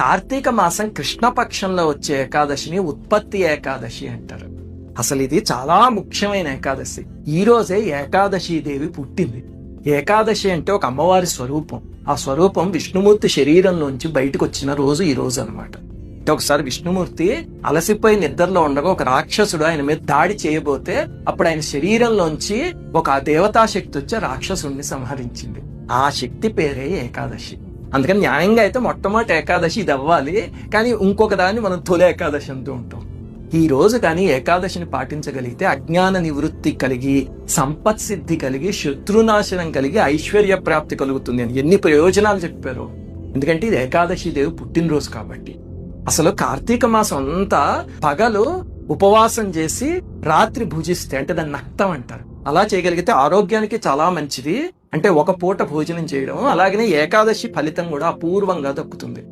కార్తీక మాసం కృష్ణపక్షంలో వచ్చే ఏకాదశిని ఉత్పత్తి ఏకాదశి అంటారు. అసలు ఇది చాలా ముఖ్యమైన ఏకాదశి. ఈ రోజే ఏకాదశి దేవి పుట్టింది. ఏకాదశి అంటే ఒక అమ్మవారి స్వరూపం. ఆ స్వరూపం విష్ణుమూర్తి శరీరంలోంచి బయటకు వచ్చిన రోజు ఈ రోజు అనమాట ఒకసారి విష్ణుమూర్తి అలసిపోయి నిద్రలో ఉండగా ఒక రాక్షసుడు ఆయన మీద దాడి చేయబోతే అప్పుడు ఆయన శరీరంలోంచి ఒక దేవతా శక్తి వచ్చి రాక్షసుడిని సంహరించింది. ఆ శక్తి పేరే ఏకాదశి. అందుకని న్యాయంగా అయితే మొట్టమొదటి ఏకాదశి ఇది అవ్వాలి. కానీ ఇంకొక దాన్ని మనం తొలి ఏకాదశి అంటూ ఉంటాం. ఈ రోజు కానీ ఏకాదశిని పాటించగలిగితే అజ్ఞాన నివృత్తి కలిగి సంపత్ సిద్ధి కలిగి శత్రునాశనం కలిగి ఐశ్వర్య ప్రాప్తి కలుగుతుంది అని ఎన్ని ప్రయోజనాలు చెప్పారు. ఎందుకంటే ఇది ఏకాదశి దేవి పుట్టినరోజు కాబట్టి. అసలు కార్తీక మాసం అంతా పగలు ఉపవాసం చేసి రాత్రి భుజిస్తే అంటే దాన్ని నక్తం అంటారు. అలా చేయగలిగితే ఆరోగ్యానికి చాలా మంచిది. అంటే ఒక పూట భోజనం చేయడం అలాగనే ఏకాదశి ఫలితం కూడా అపూర్వంగా దక్కుతుంది.